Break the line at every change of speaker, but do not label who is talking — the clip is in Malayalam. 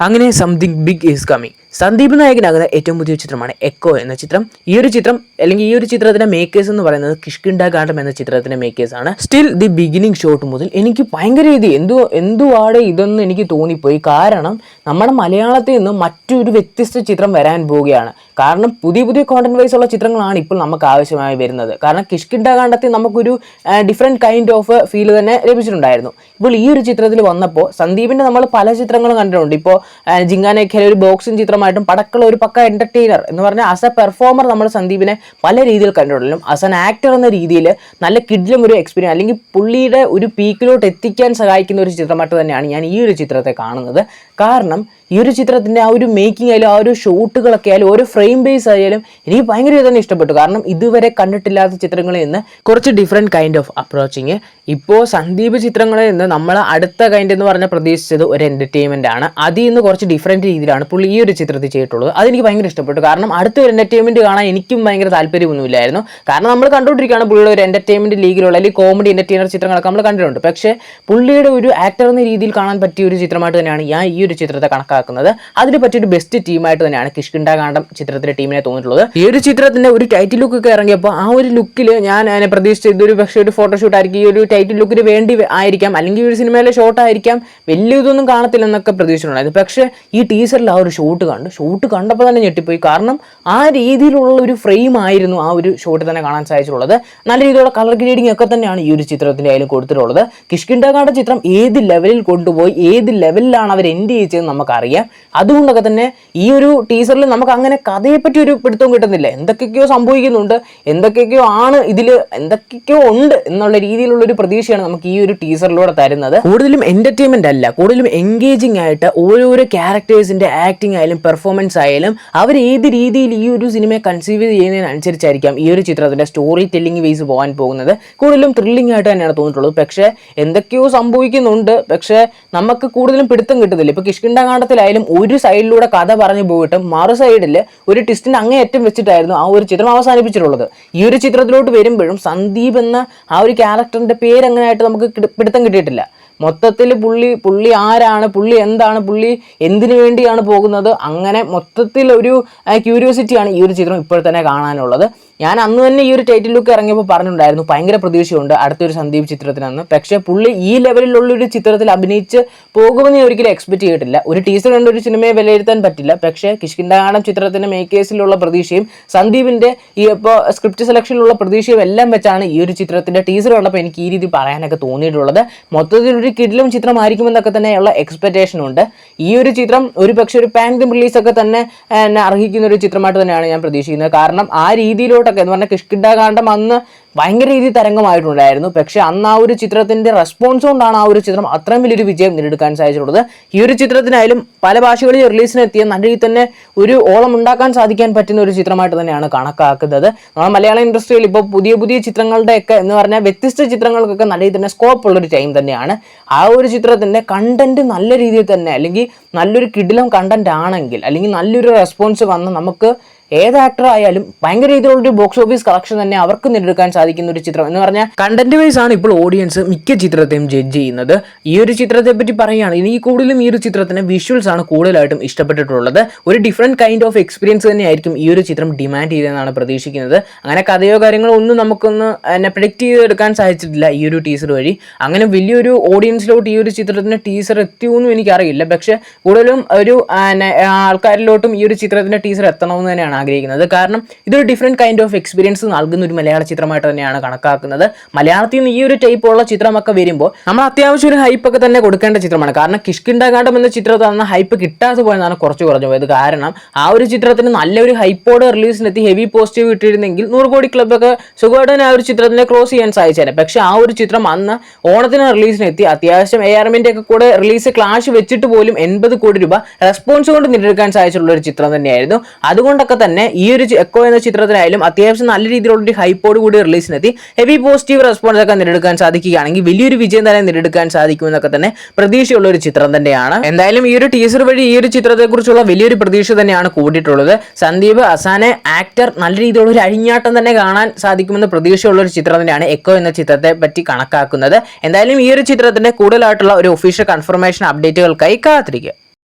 അങ്ങനെ something big is coming Sandeep നായകനാകുന്ന ഏറ്റവും പുതിയ ചിത്രമാണ് എക്കോ എന്ന ചിത്രം. ഈ ഒരു ചിത്രം അല്ലെങ്കിൽ ഈ ഒരു ചിത്രത്തിന്റെ മേക്കേഴ്സ് എന്ന് പറയുന്നത് കിഷ്കിണ്ട ഗാണ്ടം എന്ന ചിത്രത്തിന്റെ മേക്കേഴ്സ് ആണ്. സ്റ്റിൽ ദി ബിഗിനിങ് ഷോട്ട് മുതൽ എനിക്ക് ഭയങ്കര രീതി എന്തോ എന്തുവാടെ ഇതെന്ന് എനിക്ക് തോന്നിപ്പോയി. കാരണം നമ്മുടെ മലയാളത്തിൽ നിന്ന് മറ്റൊരു വ്യത്യസ്ത ചിത്രം വരാൻ പോവുകയാണ്. കാരണം പുതിയ പുതിയ കോണ്ടന്റ് വൈസ് ഉള്ള ചിത്രങ്ങളാണ് ഇപ്പോൾ നമുക്ക് ആവശ്യമായി വരുന്നത്. കാരണം കിഷ്കിണ്ട കാണ്ടത്തിൽ നമുക്കൊരു ഡിഫറെന്റ് കൈൻഡ് ഓഫ് ഫീൽ തന്നെ ലഭിച്ചിട്ടുണ്ടായിരുന്നു. ഇപ്പോൾ ഈ ഒരു ചിത്രത്തിൽ വന്നപ്പോൾ സന്ദീപിന്റെ നമ്മൾ പല ചിത്രങ്ങളും കണ്ടിട്ടുണ്ട്. ഇപ്പോൾ ജിങ്ങാനേഖല ഒരു ബോക്സിംഗ് ചിത്രമായിട്ടും പടക്കുള്ള ഒരു പക്ക എന്റർടൈനർ എന്ന് പറഞ്ഞാൽ ആസ് എ പെർഫോമർ നമ്മൾ സന്ദീപിനെ പല രീതിയിൽ കണ്ടിട്ടുള്ളൂ ആസ് എൻ ആക്ടർ എന്ന രീതിയിൽ നല്ല കിഡിലും ഒരു എക്സ്പീരിയൻസ് അല്ലെങ്കിൽ പുള്ളിയുടെ ഒരു പീക്കിലോട്ട് എത്തിക്കാൻ സഹായിക്കുന്ന ഒരു ചിത്രമായിട്ട് തന്നെയാണ് ഞാൻ ഈ ഒരു ചിത്രത്തെ കാണുന്നത്. കാരണം ഈ ഒരു ചിത്രത്തിന്റെ ആ ഒരു മേക്കിംഗ് ആയാലും ആ ഒരു ഷോട്ടുകളൊക്കെ ആയാലും ഓരോ ഫ്രെയിം ബേസ് ആയാലും എനിക്ക് ഭയങ്കര തന്നെ ഇഷ്ടപ്പെട്ടു. കാരണം ഇതുവരെ കണ്ടിട്ടില്ലാത്ത ചിത്രങ്ങളിൽ നിന്ന് കുറച്ച് ഡിഫറെന്റ് കൈൻഡ് ഓഫ് അപ്രോച്ചിങ് ഇപ്പോൾ സന്ദീപ് ചിത്രങ്ങളിൽ നിന്ന് നമ്മൾ അടുത്ത കൈൻഡ് എന്ന് പറഞ്ഞാൽ പ്രതീക്ഷിച്ചത് ഒരു എന്റർടൈൻമെന്റ് ആണ്. അതിൽ നിന്ന് കുറച്ച് ഡിഫറെന്റ് രീതിയിലാണ് പുള്ളി ഈ ഒരു ചിത്രത്തിൽ ചെയ്തിട്ടുള്ളത്. അതെനിക്ക് ഭയങ്കര ഇഷ്ടപ്പെട്ടു. കാരണം അടുത്ത ഒരു എന്റർടൈൻമെന്റ് കാണാൻ എനിക്കും ഭയങ്കര താല്പര്യമൊന്നുമില്ലായിരുന്നു. കാരണം നമ്മൾ കണ്ടുകൊണ്ടിരിക്കുകയാണ് പുള്ളിയുടെ ഒരു എന്റർടൈൻമെന്റ് ലീഗിലുള്ള അല്ലെങ്കിൽ കോമഡി എന്റർടൈനർ ചിത്രങ്ങളൊക്കെ നമ്മൾ കണ്ടിട്ടുണ്ട്. പക്ഷേ പുള്ളിയുടെ ഒരു ആക്ടർ എന്ന രീതിയിൽ കാണാൻ പറ്റിയ ഒരു ചിത്രമായിട്ട് തന്നെയാണ് ഞാൻ ഈ ഒരു ചിത്രത്തെ കണക്കാക്കുന്നത്. അതിന് പറ്റിയൊരു ബെസ്റ്റ് ടീമായിട്ട് തന്നെയാണ് കിഷ്കിണ്ട കാണ്ടം ചിത്രത്തിലെ ടീമിനെ തോന്നിയിട്ടുള്ളത്. ഈ ഒരു ചിത്രത്തിന്റെ ഒരു ടൈറ്റിൽ ലുക്ക് ഒക്കെ ഇറങ്ങിയപ്പോൾ ആ ഒരു ലുക്കിൽ ഞാൻ അതിനെ പ്രതീക്ഷിച്ച ഇതൊരു പക്ഷേ ഒരു ഫോട്ടോഷൂട്ട് ആയിരിക്കും. ഈ ഒരു ടൈറ്റിൽ ലുക്കിന് വേണ്ടി ആയിരിക്കാം. അല്ലെങ്കിൽ ഒരു സിനിമയിലെ ഷോട്ട് ആയിരിക്കാം. വലിയ ഇതൊന്നും കാണത്തില്ലെന്നൊക്കെ പ്രതീക്ഷിച്ചിട്ടുണ്ടായിരുന്നു. പക്ഷേ ഈ ടീസറിൽ ആ ഒരു ഷോട്ട് കണ്ടു. ഷോട്ട് കണ്ടപ്പോൾ തന്നെ ഞെട്ടിപ്പോയി. കാരണം ആ രീതിയിലുള്ള ഒരു ഫ്രെയിം ആയിരുന്നു ആ ഒരു ഷോട്ട് തന്നെ കാണാൻ സാധിച്ചിട്ടുള്ളത്. നല്ല രീതിയിലുള്ള കളർ ഗ്രേഡിംഗ് ഒക്കെ തന്നെയാണ് ഈ ഒരു ചിത്രത്തിന്റെ ആയാലും കൊടുത്തിട്ടുള്ളത്. കിഷ്കിണ്ടകാണ്ട ചിത്രം ഏത് ലെവലിൽ കൊണ്ടുപോയി? ഏത് ലെവലിലാണ് അവർ എൻഡ് ചെയ്യിച്ചതെന്ന് നമുക്കറിയാം. അതുകൊണ്ടൊക്കെ തന്നെ ഈ ഒരു ടീസറിൽ നമുക്ക് അങ്ങനെ കഥയെപ്പറ്റി ഒരു പിടുത്തവും കിട്ടുന്നില്ല. എന്തൊക്കെയൊക്കെയോ സംഭവിക്കുന്നുണ്ട് എന്തൊക്കെയൊക്കെയോ ആണ് ഇതിൽ എന്തൊക്കെയൊക്കെയോ ഉണ്ട് എന്നുള്ള രീതിയിലുള്ള ഒരു പ്രതീക്ഷയാണ് നമുക്ക് ഈ ഒരു ടീസറിലൂടെ തരുന്നത്. കൂടുതലും എന്റർടൈൻമെന്റ് അല്ല കൂടുതലും എൻഗേജിങ് ആയിട്ട് ഓരോരോ ക്യാരക്ടേഴ്സിന്റെ ആക്ടിങ് ആയാലും പെർഫോമൻസ് ആയാലും അവർ ഏത് രീതിയിൽ ഈ ഒരു സിനിമയെ കൺസീവ് ചെയ്യുന്നതിനനുസരിച്ചായിരിക്കാം ഈ ഒരു ചിത്രത്തിന്റെ സ്റ്റോറി ടെല്ലിംഗ് വേസ് പോകാൻ പോകുന്നത്. കൂടുതലും ത്രില്ലിംഗ് ആയിട്ട് തന്നെയാണ് തോന്നിയിട്ടുള്ളത്. പക്ഷേ എന്തൊക്കെയോ സംഭവിക്കുന്നുണ്ട്. പക്ഷേ നമുക്ക് കൂടുതലും പിടുത്തം കിട്ടുന്നില്ല. ഇപ്പൊ കിഷ്കിണ്ടകാണ്ടത്തിലായാലും ഒരു സൈഡിലൂടെ കഥ പറഞ്ഞു പോയിട്ട് മറു സൈഡിൽ ഒരു ട്വിസ്റ്റിന് അങ്ങേയറ്റം വെച്ചിട്ടായിരുന്നു ആ ഒരു ചിത്രം അവസാനിപ്പിച്ചിട്ടുള്ളത്. ഈ ഒരു ചിത്രത്തിലോട്ട് വരുമ്പോഴും സന്ദീപ് എന്ന ആ ഒരു ക്യാരക്ടറിന്റെ പേര് അങ്ങനെയായിട്ട് നമുക്ക് പിടുത്തം കിട്ടിയിട്ടില്ല. മൊത്തത്തിൽ പുള്ളി പുള്ളി ആരാണ് പുള്ളി എന്താണ് പുള്ളി എന്തിനു വേണ്ടിയാണ് പോകുന്നത്? അങ്ങനെ മൊത്തത്തിൽ ഒരു ക്യൂരിയോസിറ്റിയാണ് ഈ ഒരു ചിത്രം ഇപ്പോൾ തന്നെ കാണാനുള്ളത്. ഞാൻ അന്ന് തന്നെ ഈ ഒരു ടൈറ്റിൽ ലുക്ക് ഇറങ്ങിയപ്പോൾ പറഞ്ഞിട്ടുണ്ടായിരുന്നു. ഭയങ്കര പ്രതീക്ഷയുണ്ട്. അടുത്തൊരു സന്ദീപ് ചിത്രത്തിനെന്ന്. പക്ഷേ പുള്ളി ഈ ലെവലിലുള്ള ഒരു ചിത്രത്തിൽ അഭിനയിച്ച് പോകുമെന്ന് ഞാൻ ഒരിക്കലും എക്സ്പെക്ട് ചെയ്തിട്ടില്ല. ഒരു ടീസർ കണ്ട ഒരു സിനിമയെ വിലയിരുത്താൻ പറ്റില്ല. പക്ഷേ കിഷ്കിന്ദാടം ചിത്രത്തിന്റെ മേക്കേഴ്സിലുള്ള പ്രതീക്ഷയും സന്ദീപിന്റെ ഈ ഇപ്പോൾ സ്ക്രിപ്റ്റ് സെലക്ഷനിലുള്ള പ്രതീക്ഷയും എല്ലാം വെച്ചാണ് ഈ ഒരു ചിത്രത്തിന്റെ ടീസർ കണ്ടപ്പോൾ എനിക്ക് ഈ രീതി പറയാനൊക്കെ തോന്നിയിട്ടുള്ളത്. മൊത്തത്തിൽ ഒരു കിടിലും ചിത്രമായിരിക്കുമെന്നൊക്കെ തന്നെയുള്ള എക്സ്പെക്റ്റേഷൻ ഉണ്ട്. ഈ ഒരു ചിത്രം ഒരു പക്ഷേ ഒരു പാൻഡം റിലീസൊക്കെ തന്നെ അർഹിക്കുന്ന ഒരു ചിത്രമായിട്ട് തന്നെയാണ് ഞാൻ പ്രതീക്ഷിക്കുന്നത്. കാരണം ആ രീതിയിലോട്ടൊക്കെ എന്ന് പറഞ്ഞാൽ കിഷ്കിഡ കാണ്ടം അന്ന് ഭയങ്കര രീതിയിൽ തരംഗമായിട്ടുണ്ടായിരുന്നു. പക്ഷേ അന്ന് ആ ഒരു ചിത്രത്തിന്റെ റെസ്പോൺസ് കൊണ്ടാണ് ആ ഒരു ചിത്രം അത്രയും വലിയൊരു വിജയം നേടിയെടുക്കാൻ സാധിച്ചിട്ടുള്ളത്. ഈ ഒരു ചിത്രത്തിനായാലും പല ഭാഷകളിൽ റിലീസിനെത്തിയ നല്ല രീതിയിൽ തന്നെ ഒരു ഓളം ഉണ്ടാക്കാൻ സാധിക്കാൻ പറ്റുന്ന ഒരു ചിത്രമായിട്ട് തന്നെയാണ് കണക്കാക്കുന്നത്. നമ്മുടെ മലയാള ഇൻഡസ്ട്രിയിൽ ഇപ്പോൾ പുതിയ പുതിയ ചിത്രങ്ങളുടെയൊക്കെ എന്ന് പറഞ്ഞാൽ വ്യത്യസ്ത ചിത്രങ്ങൾക്കൊക്കെ നല്ല രീതിയിൽ തന്നെ സ്കോപ്പ് ഉള്ളൊരു ടൈം തന്നെയാണ്. ആ ഒരു ചിത്രത്തിന്റെ കണ്ടന്റ് നല്ല രീതിയിൽ തന്നെ അല്ലെങ്കിൽ നല്ലൊരു കിടിലം കണ്ടന്റ് ആണെങ്കിൽ അല്ലെങ്കിൽ നല്ലൊരു റെസ്പോൺസ് വന്ന് നമുക്ക് ഏത് ആക്ടർ ആയാലും ഭയങ്കര രീതിയിലുള്ള ഒരു ബോക്സ് ഓഫീസ് കളക്ഷൻ തന്നെ അവർക്ക് നേടിയെടുക്കാൻ സാധിക്കുന്ന ഒരു ചിത്രം എന്ന് പറഞ്ഞാൽ കണ്ടന്റ് വൈസ് ആണ് ഇപ്പോൾ ഓഡിയൻസ് മിക്ക ചിത്രത്തെയും ജഡ്ജ് ചെയ്യുന്നത്. ഈ ഒരു ചിത്രത്തെ പറ്റി പറയുകയാണ് എനിക്ക് കൂടുതലും ഈ ഒരു ചിത്രത്തിന് വിഷ്വൽസ് ആണ് കൂടുതലായിട്ടും ഇഷ്ടപ്പെട്ടിട്ടുള്ളത്. ഒരു ഡിഫറെന്റ് കൈൻഡ് ഓഫ് എക്സ്പീരിയൻസ് തന്നെയായിരിക്കും ഈ ഒരു ചിത്രം ഡിമാൻഡ് ചെയ്തതെന്നാണ് പ്രതീക്ഷിക്കുന്നത്. അങ്ങനെ കഥയോ കാര്യങ്ങളോ ഒന്നും നമുക്കൊന്ന് എന്നെ പ്രഡിക്റ്റ് ചെയ്തെടുക്കാൻ സാധിച്ചിട്ടില്ല ഈ ഒരു ടീസർ വഴി. അങ്ങനെ വലിയൊരു ഓഡിയൻസിലോട്ട് ഈ ഒരു ചിത്രത്തിന് ടീസർ എത്തിയൊന്നും എനിക്കറിയില്ല. പക്ഷേ കൂടുതലും ഒരു ആൾക്കാരിലോട്ടും ഈ ഒരു ചിത്രത്തിന്റെ ടീസർ എത്തണമെന്ന് തന്നെയാണ് ആഗ്രഹിക്കുന്നത്. കാരണം ഇതൊരു ഡിഫറെന്റ് കൈൻഡ് ഓഫ് എക്സ്പീരിയൻസ് നൽകുന്ന ഒരു മലയാള ചിത്രമായിട്ട് തന്നെയാണ് കണക്കാക്കുന്നത്. മലയാളത്തിൽ നിന്ന് ഈ ഒരു ടൈപ്പ് ഉള്ള ചിത്രമൊക്കെ വരുമ്പോൾ നമ്മൾ അത്യാവശ്യം ഒരു ഹൈപ്പ് ഒക്കെ തന്നെ കൊടുക്കേണ്ട ചിത്രമാണ്. കാരണം കിഷ്കിണ്ടാകാണ്ടം എന്ന ചിത്രത്തിൽ നിന്ന് ഹൈപ്പ് കിട്ടാതെ പോയെന്നാണ് കുറച്ച് കുറഞ്ഞു പോയത്. കാരണം ആ ഒരു ചിത്രത്തിന് നല്ലൊരു ഹൈപ്പോട് റിലീസിനെത്തി ഹെവി പോസിറ്റീവ് ഇട്ടിരുന്നെങ്കിൽ നൂറ് കോടി ക്ലബ്ബൊക്കെ സുഖമായിട്ട് ആ ഒരു ചിത്രത്തിനെ ക്ലോസ് ചെയ്യാൻ സാധിച്ചേനെ. പക്ഷെ ആ ഒരു ചിത്രം അന്ന് ഓണത്തിന് റിലീസിനെത്തി അത്യാവശ്യം എ ആർ എമ്മിന്റെ ഒക്കെ കൂടെ റിലീസ് ക്ലാഷ് വെച്ചിട്ട് പോലും എൺപത് കോടി രൂപ റെസ്പോൺസ് കൊണ്ട് നേടിയെടുക്കാൻ സാധിച്ചിട്ടുള്ള ഒരു ചിത്രം തന്നെയായിരുന്നു. അതുകൊണ്ടൊക്കെ തന്നെ ഈ ഒരു എക്കോ എന്ന ചിത്രത്തിനായാലും അത്യാവശ്യം നല്ല രീതിയിലുള്ള ഒരു ഹൈപ്പോട് കൂടി റിലീസിനെത്തി ഹെവി പോസിറ്റീവ് റെസ്പോൺസ് ഒക്കെ നേടിയെടുക്കാൻ സാധിക്കുകയാണെങ്കിൽ വലിയൊരു വിജയം തന്നെ നേടിയെടുക്കാൻ സാധിക്കുമെന്നൊക്കെ തന്നെ പ്രതീക്ഷയുള്ള ഒരു ചിത്രം തന്നെയാണ്. എന്തായാലും ഈ ഒരു ടീസർ വഴി ഈ ഒരു ചിത്രത്തെക്കുറിച്ചുള്ള വലിയൊരു പ്രതീക്ഷ തന്നെയാണ് കൂടിയിട്ടുള്ളത്. സന്ദീപ് അസാനെ ആക്ടർ നല്ല രീതിയിലുള്ള ഒരു അഴിഞ്ഞാട്ടം തന്നെ കാണാൻ സാധിക്കുമെന്ന് പ്രതീക്ഷയുള്ള ഒരു ചിത്രം തന്നെയാണ് എക്കോ എന്ന ചിത്രത്തെ പറ്റി കണക്കാക്കുന്നത്. എന്തായാലും ഈ ഒരു ചിത്രത്തിന്റെ കൂടുതലായിട്ടുള്ള ഒരു ഒഫീഷ്യൽ കൺഫർമേഷൻ അപ്ഡേറ്റുകൾക്കായി കാത്തിരിക്കുക.